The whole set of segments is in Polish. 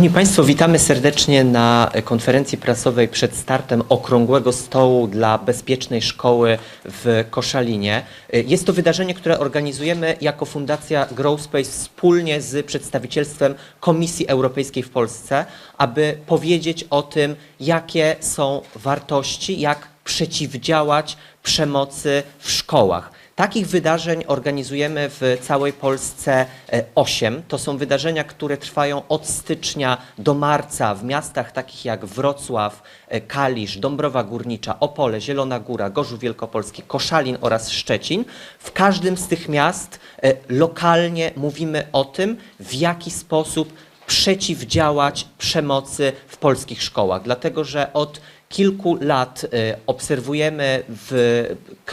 Szanowni Państwo, witamy serdecznie na konferencji prasowej przed startem Okrągłego Stołu dla Bezpiecznej Szkoły w Koszalinie. Jest to wydarzenie, które organizujemy jako Fundacja Growspace wspólnie z przedstawicielstwem Komisji Europejskiej w Polsce, aby powiedzieć o tym, jakie są wartości, jak przeciwdziałać przemocy w szkołach. Takich wydarzeń organizujemy w całej Polsce 8. To są wydarzenia, które trwają od stycznia do marca w miastach takich jak Wrocław, e, Kalisz, Dąbrowa Górnicza, Opole, Zielona Góra, Gorzów Wielkopolski, Koszalin oraz Szczecin. W każdym z tych miast e, lokalnie mówimy o tym, w jaki sposób przeciwdziałać przemocy w polskich szkołach. Dlatego, że od kilku lat y, obserwujemy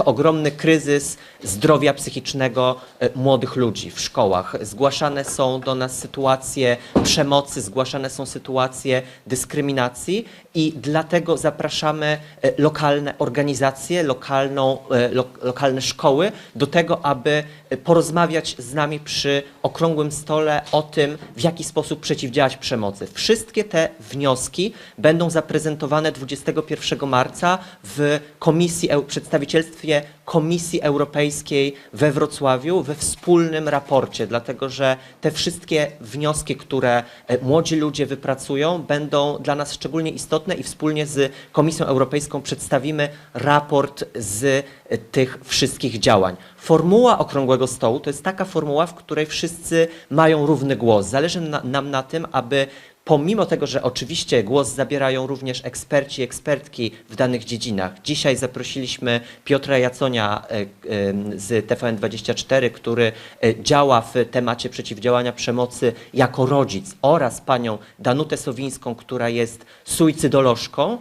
ogromny kryzys zdrowia psychicznego y, młodych ludzi w szkołach. Zgłaszane są do nas sytuacje przemocy, zgłaszane są sytuacje dyskryminacji i dlatego zapraszamy y, lokalne organizacje, lokalną, lo, lokalne szkoły do tego, aby porozmawiać z nami przy okrągłym stole o tym, w jaki sposób przeciwdziałać przemocy. Wszystkie te wnioski będą zaprezentowane 21 marca w komisji, przedstawicielstwie Komisji Europejskiej we Wrocławiu we wspólnym raporcie, dlatego że te wszystkie wnioski, które e, młodzi ludzie wypracują, będą dla nas szczególnie istotne i wspólnie z Komisją Europejską przedstawimy raport z e, tych wszystkich działań. Formuła Okrągłego Stołu to jest taka formuła, w której wszyscy mają równy głos. Zależy na, nam na tym, aby Pomimo tego, że oczywiście głos zabierają również eksperci ekspertki w danych dziedzinach. Dzisiaj zaprosiliśmy Piotra Jaconia e, e, z TVN24, który e, działa w temacie przeciwdziałania przemocy jako rodzic oraz panią Danutę Sowińską, która jest suicydolożką.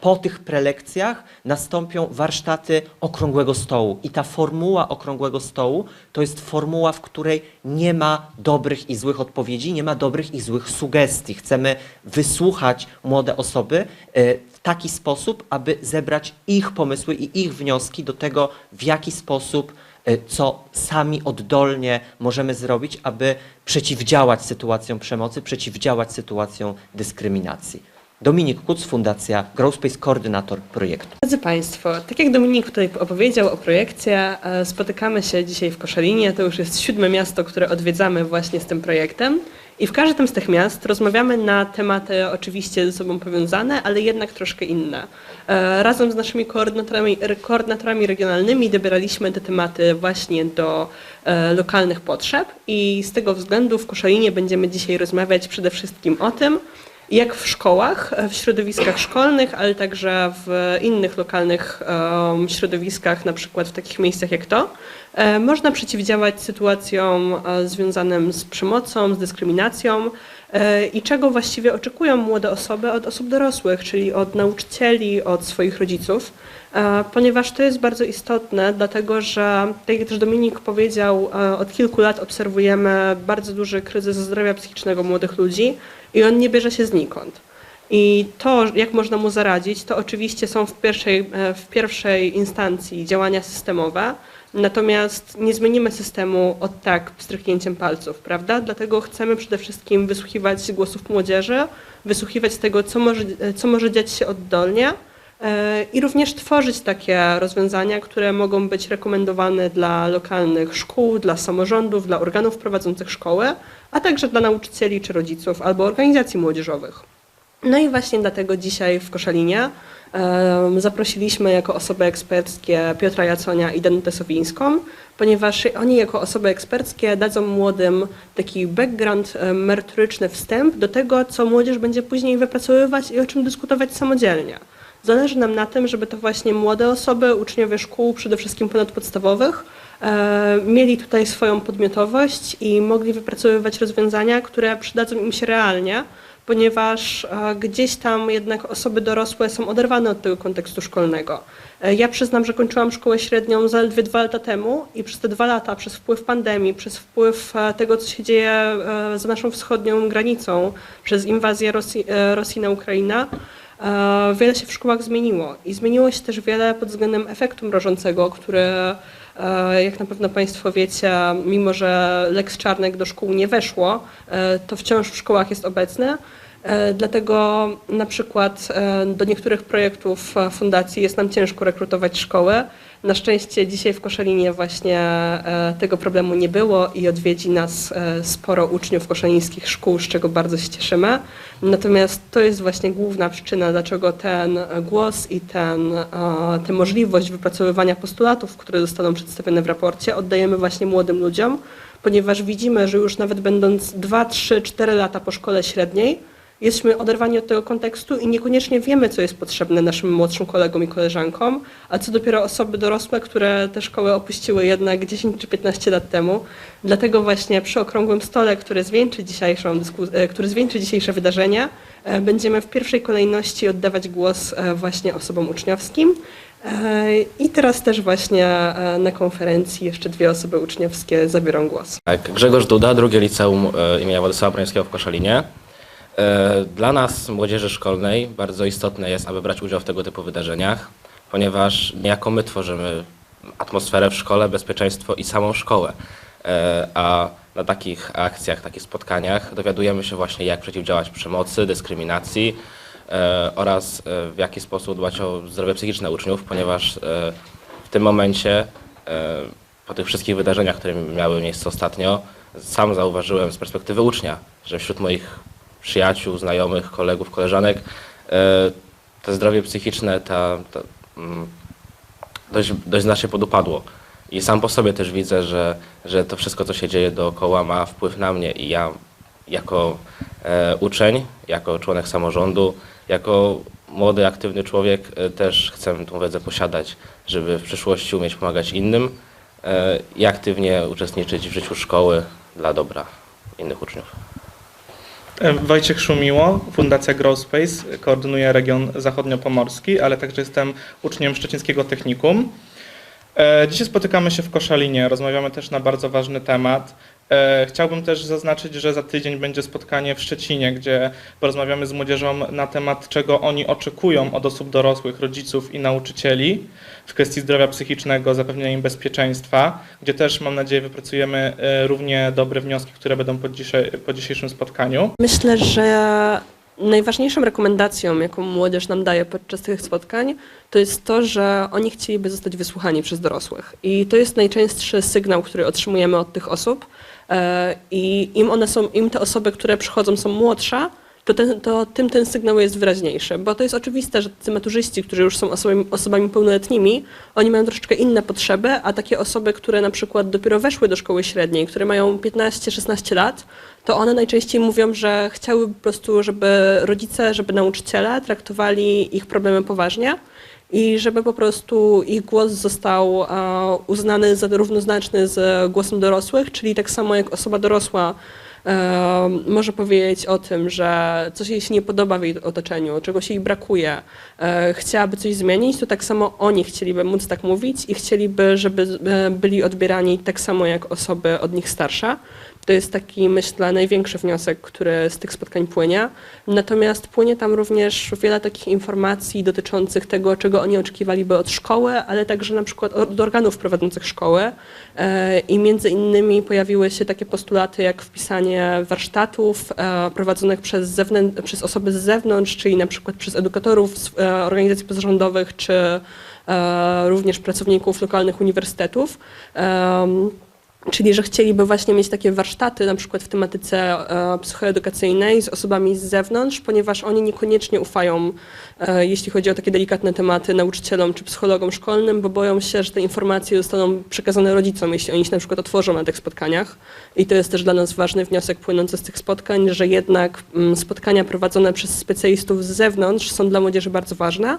Po tych prelekcjach nastąpią warsztaty okrągłego stołu i ta formuła okrągłego stołu to jest formuła, w której nie ma dobrych i złych odpowiedzi, nie ma dobrych i złych sugestii. Chcemy wysłuchać młode osoby e, w taki sposób, aby zebrać ich pomysły i ich wnioski do tego, w jaki sposób e, co sami oddolnie możemy zrobić, aby przeciwdziałać sytuacjom przemocy, przeciwdziałać sytuacjom dyskryminacji. Dominik Kuc, Fundacja Growspace, koordynator projektu. Drodzy Państwo, tak jak Dominik tutaj opowiedział o projekcie, e, spotykamy się dzisiaj w Koszalinie. To już jest siódme miasto, które odwiedzamy właśnie z tym projektem. I w każdym z tych miast rozmawiamy na tematy oczywiście ze sobą powiązane, ale jednak troszkę inne. E, Razem z naszymi koordynatorami, koordynatorami regionalnymi dobieraliśmy te tematy właśnie do e, lokalnych potrzeb i z tego względu w Koszalinie będziemy dzisiaj rozmawiać przede wszystkim o tym, jak w szkołach, w środowiskach szkolnych, ale także w innych lokalnych środowiskach, na przykład w takich miejscach jak to, e, można przeciwdziałać sytuacjom e, związanym z przemocą, z dyskryminacją e, i czego właściwie oczekują młode osoby od osób dorosłych, czyli od nauczycieli, od swoich rodziców. Ponieważ to jest bardzo istotne, dlatego że, tak jak też Dominik powiedział, od kilku lat obserwujemy bardzo duży kryzys zdrowia psychicznego młodych ludzi i on nie bierze się znikąd. I to, jak można mu zaradzić, to oczywiście są w pierwszej, e, w pierwszej instancji działania systemowe, natomiast nie zmienimy systemu od tak pstryknięciem palców, prawda? Dlatego chcemy przede wszystkim wysłuchiwać głosów młodzieży, wysłuchiwać tego, co może, co może dziać się oddolnie, i również tworzyć takie rozwiązania, które mogą być rekomendowane dla lokalnych szkół, dla samorządów, dla organów prowadzących szkoły, a także dla nauczycieli czy rodziców albo organizacji młodzieżowych. No i właśnie dlatego dzisiaj w Koszalinie zaprosiliśmy jako osoby eksperckie Piotra Jaconia i Danutę Sowińską, ponieważ oni jako osoby eksperckie dadzą młodym taki background merytoryczny wstęp do tego, co młodzież będzie później wypracowywać i o czym dyskutować samodzielnie. Zależy nam na tym, żeby to właśnie młode osoby, uczniowie szkół, przede wszystkim ponadpodstawowych, e, mieli tutaj swoją podmiotowość i mogli wypracowywać rozwiązania, które przydadzą im się realnie, ponieważ e, gdzieś tam jednak osoby dorosłe są oderwane od tego kontekstu szkolnego. E, Ja przyznam, że kończyłam szkołę średnią zaledwie dwa lata temu i przez te dwa lata, przez wpływ pandemii, przez wpływ tego, co się dzieje za naszą wschodnią granicą, przez inwazję Rosji, Rosji na Ukrainę, wiele się w szkołach zmieniło. I zmieniło się też wiele pod względem efektu mrożącego, który E, Jak na pewno Państwo wiecie, mimo że Lex Czarnek do szkół nie weszło, e, to wciąż w szkołach jest obecny. E, Dlatego na przykład e, do niektórych projektów e, fundacji jest nam ciężko rekrutować szkoły. Na szczęście dzisiaj w Koszalinie właśnie e, tego problemu nie było i odwiedzi nas e, sporo uczniów koszalińskich szkół, z czego bardzo się cieszymy. Natomiast to jest właśnie główna przyczyna, dlaczego ten głos i ten, e, tę możliwość wypracowywania postulatów, które zostaną przedstawione w raporcie, oddajemy właśnie młodym ludziom, ponieważ widzimy, że już nawet będąc 2, 3, 4 lata po szkole średniej, jesteśmy oderwani od tego kontekstu i niekoniecznie wiemy, co jest potrzebne naszym młodszym kolegom i koleżankom, a co dopiero osoby dorosłe, które te szkoły opuściły jednak 10 czy 15 lat temu. Dlatego właśnie przy okrągłym stole, który zwieńczy, dzisiejszą e, który zwieńczy dzisiejsze wydarzenie, e, będziemy w pierwszej kolejności oddawać głos e, właśnie osobom uczniowskim. I teraz też właśnie na konferencji jeszcze dwie osoby uczniowskie zabiorą głos. Tak, Grzegorz Duda, drugie liceum imienia Władysława Broniewskiego w Koszalinie. E, Dla nas, młodzieży szkolnej, bardzo istotne jest, aby brać udział w tego typu wydarzeniach, ponieważ niejako my tworzymy atmosferę w szkole, bezpieczeństwo i samą szkołę. E, A na takich akcjach, takich spotkaniach dowiadujemy się właśnie, jak przeciwdziałać przemocy, dyskryminacji e, oraz w jaki sposób dbać o zdrowie psychiczne uczniów, ponieważ w tym momencie, po tych wszystkich wydarzeniach, które miały miejsce ostatnio, sam zauważyłem z perspektywy ucznia, że wśród moich przyjaciół, znajomych, kolegów, koleżanek e, to zdrowie psychiczne ta, ta, mm, dość, dość znacznie podupadło. I sam po sobie też widzę, że, że to wszystko, co się dzieje dookoła, ma wpływ na mnie i ja jako e, uczeń, jako członek samorządu, jako młody, aktywny człowiek e, też chcę tą wiedzę posiadać, żeby w przyszłości umieć pomagać innym i aktywnie uczestniczyć w życiu szkoły dla dobra innych uczniów. E, Wojciech Szumiło, Fundacja Growspace, koordynuje region zachodniopomorski, ale także jestem uczniem Szczecińskiego Technikum. E, Dzisiaj spotykamy się w Koszalinie, rozmawiamy też na bardzo ważny temat. E, Chciałbym też zaznaczyć, że za tydzień będzie spotkanie w Szczecinie, gdzie porozmawiamy z młodzieżą na temat, czego oni oczekują od osób dorosłych, rodziców i nauczycieli w kwestii zdrowia psychicznego, zapewnienia im bezpieczeństwa, gdzie też mam nadzieję wypracujemy e, równie dobre wnioski, które będą po, dzisiejszym spotkaniu. Myślę, że najważniejszą rekomendacją, jaką młodzież nam daje podczas tych spotkań, to jest to, że oni chcieliby zostać wysłuchani przez dorosłych. I to jest najczęstszy sygnał, który otrzymujemy od tych osób. E, I im one są, im te osoby, które przychodzą, są młodsze, to, ten, to tym ten sygnał jest wyraźniejszy. Bo to jest oczywiste, że tacy maturzyści, którzy już są osobami, osobami pełnoletnimi, oni mają troszeczkę inne potrzeby, a takie osoby, które na przykład dopiero weszły do szkoły średniej, które mają 15-16 lat, to one najczęściej mówią, że chciały po prostu, żeby rodzice, żeby nauczyciele traktowali ich problemy poważnie i żeby po prostu ich głos został e, uznany za równoznaczny z głosem dorosłych, czyli tak samo jak osoba dorosła może powiedzieć o tym, że coś jej się nie podoba w jej otoczeniu, czegoś jej brakuje, e, chciałaby coś zmienić, to tak samo oni chcieliby móc tak mówić i chcieliby, żeby e, byli odbierani tak samo jak osoby od nich starsze. To jest taki, myślę, największy wniosek, który z tych spotkań płynie. Natomiast płynie tam również wiele takich informacji dotyczących tego, czego oni oczekiwaliby od szkoły, ale także na przykład od organów prowadzących szkoły. E, I między innymi pojawiły się takie postulaty jak wpisanie warsztatów e, prowadzonych przez, przez osoby z zewnątrz, czyli na przykład przez edukatorów z e, organizacji pozarządowych, czy również pracowników lokalnych uniwersytetów. Czyli, że chcieliby właśnie mieć takie warsztaty, na przykład w tematyce e, psychoedukacyjnej z osobami z zewnątrz, ponieważ oni niekoniecznie ufają, e, jeśli chodzi o takie delikatne tematy, nauczycielom czy psychologom szkolnym, bo boją się, że te informacje zostaną przekazane rodzicom, jeśli oni się na przykład otworzą na tych spotkaniach. I to jest też dla nas ważny wniosek płynący z tych spotkań, że jednak mm, spotkania prowadzone przez specjalistów z zewnątrz są dla młodzieży bardzo ważne.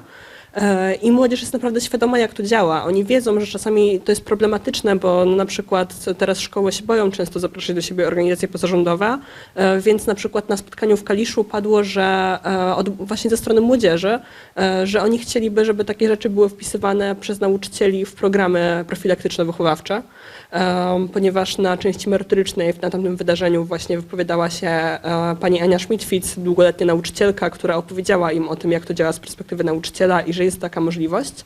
E, I młodzież jest naprawdę świadoma, jak to działa. Oni wiedzą, że czasami to jest problematyczne, bo na przykład teraz szkoły się boją często zapraszać do siebie organizacje pozarządowe, e, więc na przykład na spotkaniu w Kaliszu padło, że e, od, właśnie ze strony młodzieży, że oni chcieliby, żeby takie rzeczy były wpisywane przez nauczycieli w programy profilaktyczno-wychowawcze, ponieważ na części merytorycznej na tamtym wydarzeniu właśnie wypowiadała się pani Ania Schmidtwitz, długoletnia nauczycielka, która opowiedziała im o tym, jak to działa z perspektywy nauczyciela i że że jest taka możliwość.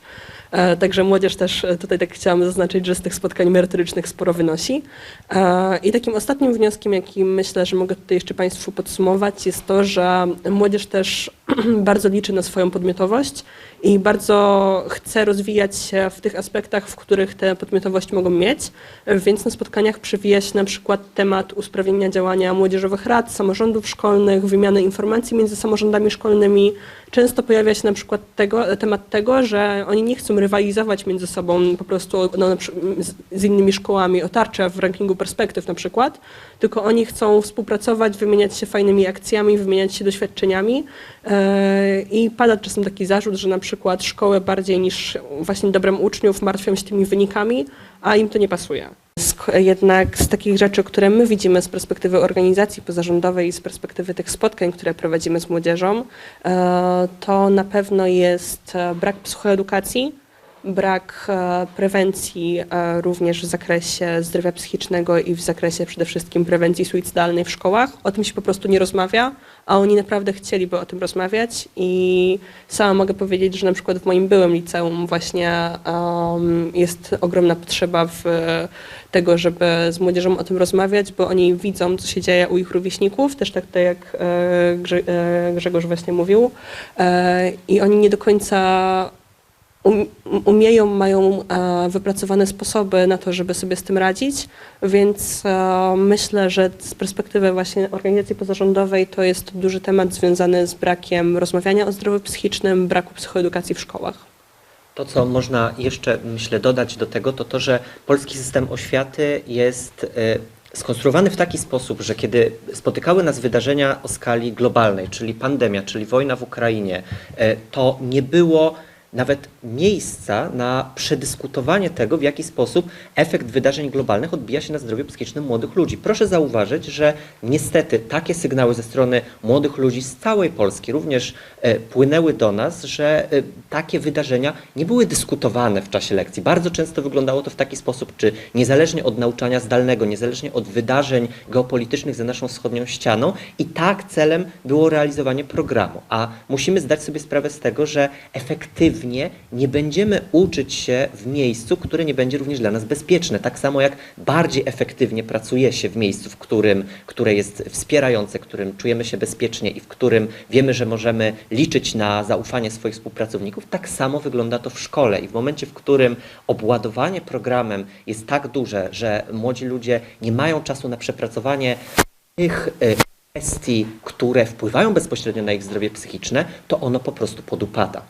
E, Także młodzież też e, tutaj tak chciałam zaznaczyć, że z tych spotkań merytorycznych sporo wynosi. E, I takim ostatnim wnioskiem, jaki myślę, że mogę tutaj jeszcze Państwu podsumować, jest to, że młodzież też bardzo liczy na swoją podmiotowość i bardzo chce rozwijać się w tych aspektach, w których tę podmiotowość mogą mieć. Więc na spotkaniach przewija się na przykład temat usprawnienia działania młodzieżowych rad, samorządów szkolnych, wymiany informacji między samorządami szkolnymi. Często pojawia się na przykład tego, temat tego, że oni nie chcą rywalizować między sobą po prostu no, z, innymi szkołami o tarczę w rankingu perspektyw na przykład, tylko oni chcą współpracować, wymieniać się fajnymi akcjami, wymieniać się doświadczeniami. E, I pada czasem taki zarzut, że na przykład szkoły bardziej niż właśnie dobrem uczniów martwią się tymi wynikami, a im to nie pasuje. Jednak z takich rzeczy, które my widzimy z perspektywy organizacji pozarządowej i z perspektywy tych spotkań, które prowadzimy z młodzieżą, e, to na pewno jest e, brak psychoedukacji, brak e, prewencji e, również w zakresie zdrowia psychicznego i w zakresie przede wszystkim prewencji suicydalnej w szkołach. O tym się po prostu nie rozmawia, a oni naprawdę chcieliby o tym rozmawiać i sama mogę powiedzieć, że na przykład w moim byłym liceum właśnie em, jest ogromna potrzeba w tego, żeby z młodzieżą o tym rozmawiać, bo oni widzą, co się dzieje u ich rówieśników, też tak, tak jak e, Grze- Grzegorz właśnie mówił i oni nie do końca um, umieją, mają e, wypracowane sposoby na to, żeby sobie z tym radzić, więc e, myślę, że z perspektywy właśnie organizacji pozarządowej to jest duży temat związany z brakiem rozmawiania o zdrowiu psychicznym, braku psychoedukacji w szkołach. To, co można jeszcze, myślę, dodać do tego, to to, że polski system oświaty jest e, skonstruowany w taki sposób, że kiedy spotykały nas wydarzenia o skali globalnej, czyli pandemia, czyli wojna w Ukrainie, to nie było nawet miejsca na przedyskutowanie tego, w jaki sposób efekt wydarzeń globalnych odbija się na zdrowiu psychicznym młodych ludzi. Proszę zauważyć, że niestety takie sygnały ze strony młodych ludzi z całej Polski również e, płynęły do nas, że e, takie wydarzenia nie były dyskutowane w czasie lekcji. Bardzo często wyglądało to w taki sposób, czy niezależnie od nauczania zdalnego, niezależnie od wydarzeń geopolitycznych za naszą wschodnią ścianą, i tak celem było realizowanie programu. A musimy zdać sobie sprawę z tego, że efektywnie nie będziemy uczyć się w miejscu, które nie będzie również dla nas bezpieczne. Tak samo jak bardziej efektywnie pracuje się w miejscu, w którym, które jest wspierające, w którym czujemy się bezpiecznie i w którym wiemy, że możemy liczyć na zaufanie swoich współpracowników, tak samo wygląda to w szkole. I w momencie, w którym obładowanie programem jest tak duże, że młodzi ludzie nie mają czasu na przepracowanie tych e, kwestii, które wpływają bezpośrednio na ich zdrowie psychiczne, to ono po prostu podupada.